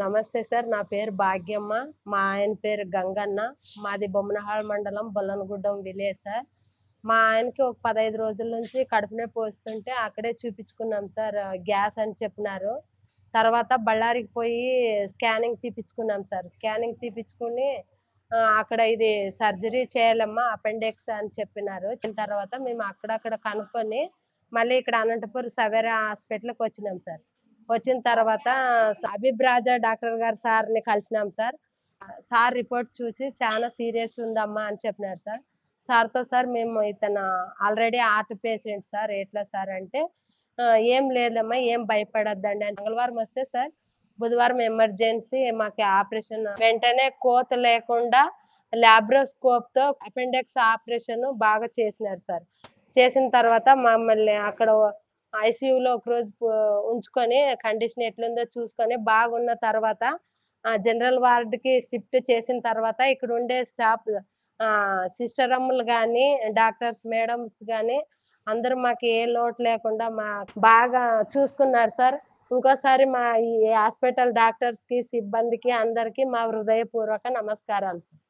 నమస్తే సార్. నా పేరు భాగ్యమ్మ. మా ఆయన పేరు గంగన్న. మాది బొమ్మనహాళ్ మండలం బొల్లనగుడ్డం విలేజ్ సార్. మా ఆయనకి ఒక పదహైదు రోజుల నుంచి కడుపు నొప్పి వస్తుంటే అక్కడే చూపించుకున్నాం సార్. గ్యాస్ అని చెప్పినారు. తర్వాత బళ్ళారికి పోయి స్కానింగ్ తీపించుకున్నాం సార్. స్కానింగ్ తీపించుకుని అక్కడ ఇది సర్జరీ చేయాలమ్మా అపెండిక్స్ అని చెప్పినారు. చిన్న తర్వాత మేము అక్కడక్కడ కనుక్కొని మళ్ళీ ఇక్కడ అనంతపురం సవేరా హాస్పిటల్కి వచ్చినాం సార్. వచ్చిన తర్వాత అబిబ్ రాజా డాక్టర్ గారు సార్ని కలిసినాం సార్. సార్ రిపోర్ట్ చూసి చాలా సీరియస్ ఉందమ్మా అని చెప్పినారు సార్. సార్తో సార్ మేము ఇతను ఆల్రెడీ ఆర్ట్ పేషెంట్ సార్ ఎట్లా సార్ అంటే ఏం లేదమ్మా ఏం భయపడద్దండి అని. మంగళవారం వస్తే సార్ బుధవారం ఎమర్జెన్సీ మాకు ఆపరేషన్ వెంటనే కోత లేకుండా ల్యాబ్రోస్కోప్తో అపెండెక్స్ ఆపరేషన్ బాగా చేసినారు సార్. చేసిన తర్వాత మమ్మల్ని అక్కడ ఐసీయూలో ఒకరోజు ఉంచుకొని కండిషన్ ఎట్లుందో చూసుకొని బాగున్న తర్వాత జనరల్ వార్డ్కి షిఫ్ట్ చేసిన తర్వాత ఇక్కడ ఉండే స్టాఫ్ సిస్టర్ అమ్మలు కానీ డాక్టర్స్ మేడమ్స్ కానీ అందరూ మాకు ఏ లోటు లేకుండా మా బాగా చూసుకున్నారు సార్. ఇంకోసారి మా ఈ హాస్పిటల్ డాక్టర్స్కి సిబ్బందికి అందరికీ మా హృదయపూర్వక నమస్కారాలు సార్.